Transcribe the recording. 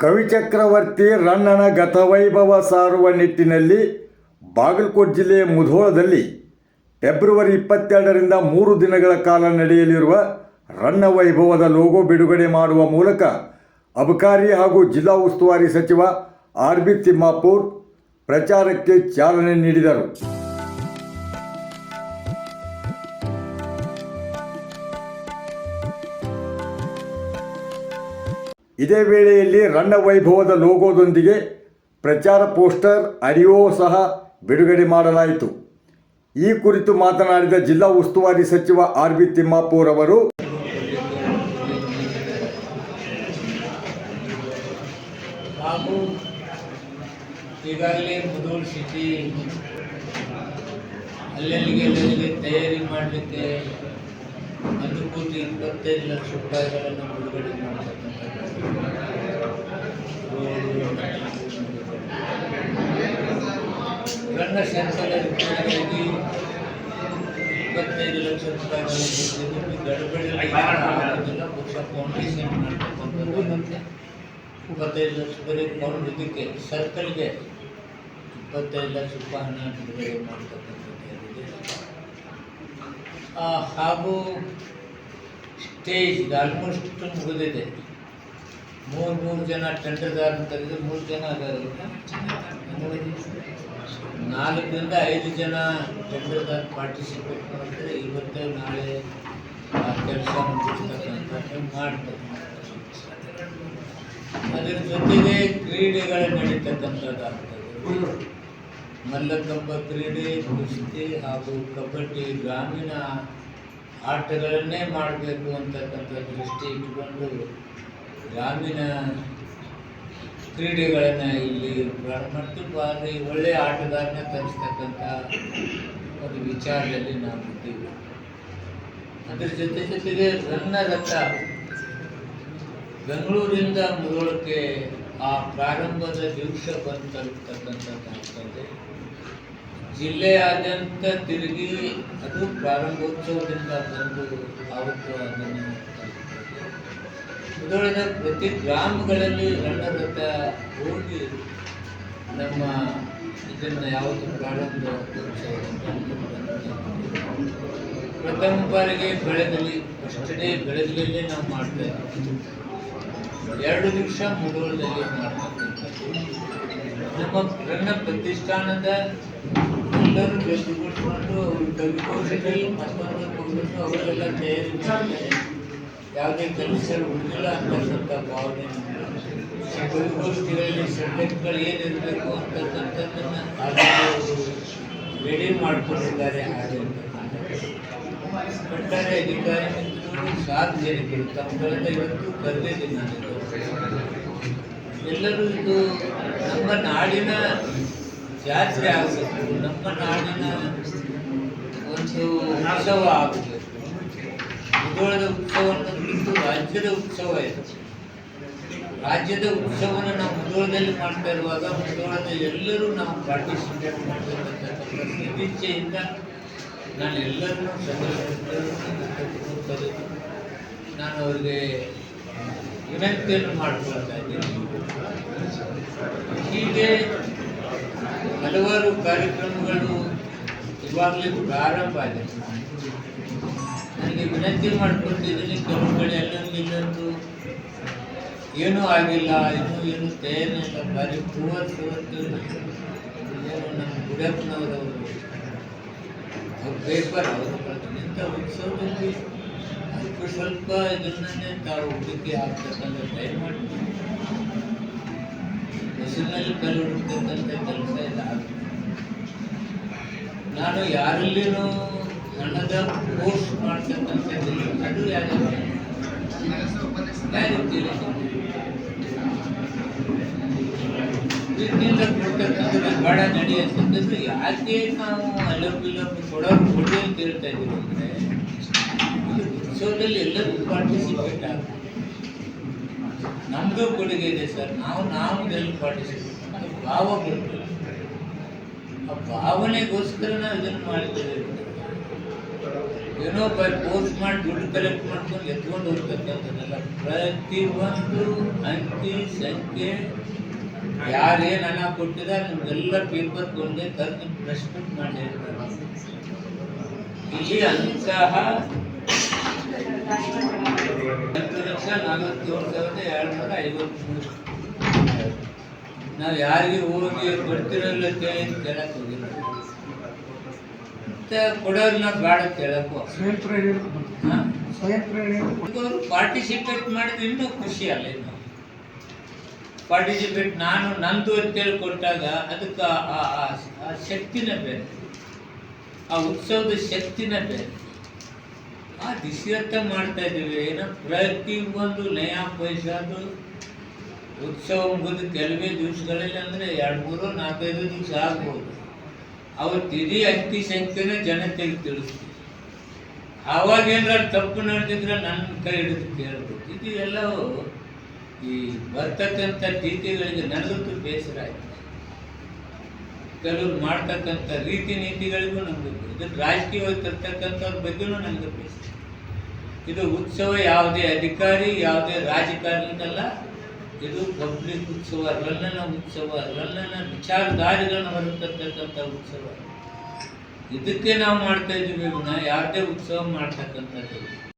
ಕವಿಚಕ್ರವರ್ತಿ ರಣ್ಣನ ಗತವೈಭವ ಸಾರುವ ನಿಟ್ಟಿನಲ್ಲಿ ಬಾಗಲಕೋಟೆ ಜಿಲ್ಲೆಯ ಮುಧೋಳದಲ್ಲಿ ಫೆಬ್ರವರಿ ಇಪ್ಪತ್ತೆರಡರಿಂದ ಮೂರು ದಿನಗಳ ಕಾಲ ನಡೆಯಲಿರುವ ರನ್ನ ವೈಭವದ ಲೋಗೋ ಬಿಡುಗಡೆ ಮಾಡುವ ಮೂಲಕ ಅಬಕಾರಿ ಹಾಗೂ ಜಿಲ್ಲಾ ಉಸ್ತುವಾರಿ ಸಚಿವ ಆರ್ ಬಿ ತಿಮ್ಮಾಪುರ್ ಪ್ರಚಾರಕ್ಕೆ ಚಾಲನೆ ನೀಡಿದರು. ಇದೇ ವೇಳೆಯಲ್ಲಿ ರನ್ನ ವೈಭವದ ಲೋಗೋದೊಂದಿಗೆ ಪ್ರಚಾರ ಪೋಸ್ಟರ್ ಅರಿವೋ ಸಹ ಬಿಡುಗಡೆ ಮಾಡಲಾಯಿತು. ಈ ಕುರಿತು ಮಾತನಾಡಿದ ಜಿಲ್ಲಾ ಉಸ್ತುವಾರಿ ಸಚಿವ ಆರ್ ಬಿ ತಿಮ್ಮಾಪೂರ್ ಅವರು ಮುದೋಳ್ ಸಿಟಿ ತಯಾರಿ ಮಾಡಲಿಕ್ಕೆ ಕೋಟಿ ಇಪ್ಪತ್ತೈದು ಲಕ್ಷ ರೂಪಾಯಿಗಳನ್ನು ಬಿಡುಗಡೆ ಮಾಡತಕ್ಕಂಥದ್ದು ಗಣ್ಣ ಸಂಸ್ಥೆಗಳ ರಿಪೇರಿಗಾಗಿ ಇಪ್ಪತ್ತೈದು ಲಕ್ಷ ರೂಪಾಯಿಗಳನ್ನು ಗಡಬಡಿ ಆಗೋದಿಲ್ಲ ಬಹುಶಃ ಫೌಂಡೇಶನ್ ಮಾಡ್ತಕ್ಕಂಥದ್ದು ಮತ್ತು ಇಪ್ಪತ್ತೈದು ಲಕ್ಷ ಬರೀ ಪೌಂಡ್ ಇದಕ್ಕೆ ಸರ್ಕಲ್ಗೆ ಇಪ್ಪತ್ತೈದು ಲಕ್ಷ ರೂಪಾಯಿ ಹಣ ಬಿಡುಗಡೆ ಮಾಡ್ತಕ್ಕಂಥದ್ದು ಆ, ಹಾಗೂ ಸ್ಟೇಜ್ ಆಲ್ಮೋಸ್ಟ್ ಮುಗಿದಿದೆ ಮೂರು ಮೂರು ಜನ ಟೆಂಡರ್ದಾರ ತೆಗೆದು ಮೂರು ಜನ ಅದಾರ ನಾಲ್ಕರಿಂದ ಐದು ಜನ ಟೆಂಡರ್ದಾಗ ಪಾರ್ಟಿಸಿಪೇಟ್ ಮಾಡ್ತಾರೆ. ಇವತ್ತು ನಾಳೆ ಆ ಕೆಲಸ ಮಾಡ್ತಾರೆ. ಅದರ ಜೊತೆಗೆ ಕ್ರೀಡೆಗಳು ನಡೀತಕ್ಕಂಥದ್ದಾಗ್ತದೆ. ಮಲ್ಲಕಂಬ ಕ್ರೀಡೆ, ಕುಸ್ತಿ ಹಾಗೂ ಕಬಡ್ಡಿ ಗ್ರಾಮೀಣ ಆಟಗಳನ್ನೇ ಮಾಡಬೇಕು ಅಂತಕ್ಕಂಥ ದೃಷ್ಟಿ ಇಟ್ಕೊಂಡು ಗ್ರಾಮೀಣ ಕ್ರೀಡೆಗಳನ್ನು ಇಲ್ಲಿ ಮತ್ತು ಭಾರಿ ಒಳ್ಳೆಯ ಆಟಗಾರನ ತರಿಸ್ತಕ್ಕಂಥ ಒಂದು ವಿಚಾರದಲ್ಲಿ ನಾವು ಇದ್ದೀವಿ. ಅದ್ರ ಜೊತೆ ಜೊತೆಗೆ ರನ್ನ ರಥ ಬೆಂಗಳೂರಿಂದ ಮುಧೋಳಕ್ಕೆ ಆ ಪ್ರಾರಂಭದ ದಿವಸ ಬಂದು ತಲುಪ್ತಕ್ಕಂಥದ್ದಾಗ್ತದೆ ಜಿಲ್ಲೆಯಾದ್ಯಂತ ತಿರುಗಿ ಅದು ಪ್ರಾರಂಭೋತ್ಸವದಿಂದ ಬಂದು ಆವತ್ತು ಅದನ್ನು ಮುಧೋಳದ ಪ್ರತಿ ಗ್ರಾಮಗಳಲ್ಲಿ ರಣರಥ ಹೋಗಿ ನಮ್ಮ ಇದನ್ನು ಯಾವುದು ಪ್ರಾರಂಭ ಪ್ರಥಮ ಬಾರಿಗೆ ಬೆಳೆದಲ್ಲಿ ಫಸ್ಟ್ ಡೇ ನಾವು ಮಾಡ್ತೇವೆ ಎರಡು ನಿಮಿಷ ಮುಧೋಳದಲ್ಲಿ ಮಾಡ್ತಕ್ಕಂಥದ್ದು ನಮ್ಮ ನನ್ನ ಪ್ರತಿಷ್ಠಾನದ ಎಲ್ಲರೂ ಬೆಳೆದುಕೊಂಡು ಅವರು ಕವಿಕೋಶದಲ್ಲಿ ಮತ್ತೊಂದು ಅವರೆಲ್ಲ ತಯಾರಿ ಮಾಡ್ತಾರೆ. ಯಾವುದೇ ಕೆಲಸಗಳು ಉಳಿದಿಲ್ಲ ಅಂತಕ್ಕಂಥ ಭಾವನೆ ಕವಿಗೋಷ್ಠಿಗಳಲ್ಲಿ ಸಬ್ಜೆಕ್ಟ್ಗಳು ಏನಿರಬೇಕು ಅಂತಕ್ಕಂಥದ್ದನ್ನು ರೆಡಿ ಮಾಡಿಕೊಂಡಿದ್ದಾರೆ ಹಾಗೆ ಒಟ್ಟಾರೆ ಅಧಿಕಾರಿ ತಮ್ಮ ತಮ್ಮಗಳಿಂದ ಇವತ್ತು ಕರೆದಿದ್ದೀನಿ ನಾನು. ಎಲ್ಲರೂ ಇದು ನಮ್ಮ ನಾಡಿನ ಜಾತ್ರೆ ಆಗಬೇಕು. ನಮ್ಮ ನಾಡಿನ ಒಂದು ಉತ್ಸವ ಆಗಬೇಕು. ಬಿಟ್ಟು ರಾಜ್ಯದ ಉತ್ಸವ ಇದು. ರಾಜ್ಯದ ಉತ್ಸವವನ್ನು ನಾವು ಮುಧೋಳದಲ್ಲಿ ಮಾಡ್ತಾ ಇರುವಾಗ ಮುಧೋಳದ ಎಲ್ಲರೂ ನಾವು ಪಾರ್ಟಿಸಿಪೇಟ್ ಮಾಡಬೇಕಂತ ಸದಿಚ್ಛೆಯಿಂದ ನಾನು ಎಲ್ಲರನ್ನೂ ಕರೆದು ನಾನು ಅವರಿಗೆ ವಿನಂತಿಯನ್ನು ಮಾಡಿಕೊಳ್ತಾ ಇದ್ದೀನಿ. ಹೀಗೆ ಹಲವಾರು ಕಾರ್ಯಕ್ರಮಗಳು ಇವಾಗಲೇ ಪ್ರಾರಂಭ ಆಗಿದೆ. ನನಗೆ ವಿನಂತಿ ಮಾಡ್ಕೊಳ್ತಿದ್ದೀನಿ ಕೆಲವು ಕಡೆ ಎಲ್ಲೊಂದು ಇಲ್ಲೊಂದು ಏನೂ ಆಗಿಲ್ಲ ಇನ್ನೂ ಏನು ತಯಾರಿ ಇಲ್ಲ ಭಾರಿ ಪೂವರ್ ಇವತ್ತು ಏನು ನಮ್ಮ ಗುಡಪ್ಪನವರವರು ಅವ್ರ ಪೇಪರ್ ಅವರು ಇಂಥ ಉತ್ಸವದಲ್ಲಿ ಅಲ್ಪ ಸ್ವಲ್ಪ ಇದನ್ನೇ ತಾವು ಹುಡುಕಿ ಹಾಕ್ತಕ್ಕಂಥ ಮಾಡ್ತೀವಿ. ಹೆಸರಿನಲ್ಲಿ ಕಲ್ಲು ಹುಡುಕ್ತಕ್ಕಂಥ ಕೆಲಸ ಇಲ್ಲ ನಾನು ಯಾರಲ್ಲಿನೂ ಹಣದ ಪೋಸ್ಟ್ ಮಾಡ್ತಕ್ಕಂಥದ್ದಿಲ್ಲ ಅದು ಯಾರು? ಯಾರಿದ್ದೀರಿ ಪ್ರೀತಿಯಿಂದ ಕೊಡ್ತಕ್ಕಂಥದ್ದು ಬೇಡ ಯಾಕೆ ನಾವು ಅಲ್ಲೊಬ್ಬ ಇಲ್ಲೊಬ್ಬ ಕೊಡೋರು ಕೊಡಿ ಅಂತ ಹೇಳ್ತಾ ಇದ್ದೀವಿ ಅಂದರೆ, ಉತ್ಸವದಲ್ಲಿ ಎಲ್ಲರೂ ಪಾರ್ಟಿಸಿಪೇಟ್ ಆಗ್ತದೆ ನಮ್ಮದು ಕೊಡುಗೆ ಇದೆ ಸರ್. ನಾವು ನಾವು ಇದರಲ್ಲಿ ಪಾರ್ಟಿಸಿಪೇಟ್ ಭಾವ ಬರ್ತದೆ. ಆ ಭಾವನೆಗೋಸ್ಕರ ನಾವು ಇದನ್ನು ಮಾಡ್ತೇವೆ ಏನೋ ಬೈ ಪೋಸ್ಟ್ ಮಾಡಿ ದುಡ್ಡು ಕಲೆಕ್ಟ್ ಮಾಡ್ಕೊಂಡು ಎತ್ಕೊಂಡು ಹೋಗ್ತಕ್ಕಂಥದ್ದಲ್ಲ ಪ್ರತಿ ಒಂದು ಅಂಕಿ ಸಂಖ್ಯೆ ಯಾರೇನು ಹಣ ಕೊಟ್ಟಿದ್ದಾರೆ, ನಿಮ್ಗೆಲ್ಲ ಪೇಪರ್ ಕೊಂಡೆ ತಂದು ರೆಸ್ಪೆಕ್ಟ್ ಮಾಡಿ ಇಲ್ಲಿ ಅಂತಹ ಹತ್ತು ಲಕ್ಷ ನಲವತ್ತೇಳು ಸಾವಿರದ ಏಳ್ನೂರ ಐವತ್ಮೂರು. ನಾವು ಯಾರಿಗೆ ಹೋಗಿ ಬರ್ತಿರಲ್ಲ ಕೇಳಿ ಕೇಳಕ್ಕೆ ಹೋಗಿಲ್ಲ. ಮತ್ತೆ ಕೊಡೋರ್ನ ಬೇಡ ಕೇಳಕ್ಕು ಸ್ವಯಂ ಪ್ರೇರಣೆ? ಸ್ವಯಂ ಪಾರ್ಟಿಸಿಪೇಟ್ ಮಾಡಿದ್ರೆ ಇನ್ನೂ ಖುಷಿ ಅಲ್ಲ ಇನ್ನು. ಪಾರ್ಟಿಸಿಪೇಟ್ ನಾನು ನಂದು ಅಂತೇಳಿ ಕೊಟ್ಟಾಗ ಅದಕ್ಕೆ ಆ- ಶಕ್ತಿನೇ ಬೇರೆ. ಆ ಉತ್ಸವದ ಶಕ್ತಿನೇ ಬೇರೆ. ಆ ದಿಸಿಯತ್ತ ಮಾಡ್ತಾ ಇದ್ದೀವಿ. ಏನೋ ಪ್ರತಿ ಒಂದು ನಯಾ ಪೈಸಾದು ಉತ್ಸವ ಮುಗಿದು ಕೆಲವೇ ದಿವಸಗಳಲ್ಲಿ ಅಂದರೆ ಎರಡು ಮೂರು ನಾಲ್ಕೈದು ದಿವಸ ಆಗ್ಬೋದು. ಅವತ್ತು ತಿದಿ ಅಂಕಿ ಸಂಖ್ಯೆನೇ ಜನತೆಗೆ ತಿಳಿಸ್ತೀವಿ. ಆವಾಗ ಏನಾರು ತಪ್ಪು ನಡೆದಿದ್ರೆ ನನ್ನ ಕೈ ಹಿಡಿದು ಕೇಳ್ಬೇಕು. ಇದು ಎಲ್ಲವೂ ಈ ಬರ್ತಕ್ಕಂಥ ರೀತಿಗಳಿಗೆ ನನಗಂತೂ ಬೇಸರ ಆಯ್ತು. ಕೆಲವ್ರು ಮಾಡ್ತಕ್ಕಂಥ ರೀತಿ ನೀತಿಗಳಿಗೂ ನಮಗೆ ಇದು ರಾಜಕೀಯವಾಗಿ ತರ್ತಕ್ಕಂಥವ್ರ ಬಗ್ಗೆನೂ ನನಗೆ ಬೇಸರ. ಇದು ಉತ್ಸವ ಯಾವುದೇ ಅಧಿಕಾರಿ, ಯಾವುದೇ ರಾಜಕಾರಣಿಗಲ್ಲ ಇದು ಪಬ್ಲಿಕ್ ಉತ್ಸವ, ಲಲ್ಲನ ಉತ್ಸವ ರನ್ನನ ವಿಚಾರಧಾರಿಗಳನ್ನ ಹೊರತಕ್ಕಂಥ ಉತ್ಸವ. ಇದಕ್ಕೆ ನಾವು ಮಾಡ್ತಾ ಇದ್ದೀವಿ ಇವನ್ನ ಯಾವುದೇ ಉತ್ಸವ ಮಾಡ್ತಕ್ಕಂಥದ್ದು.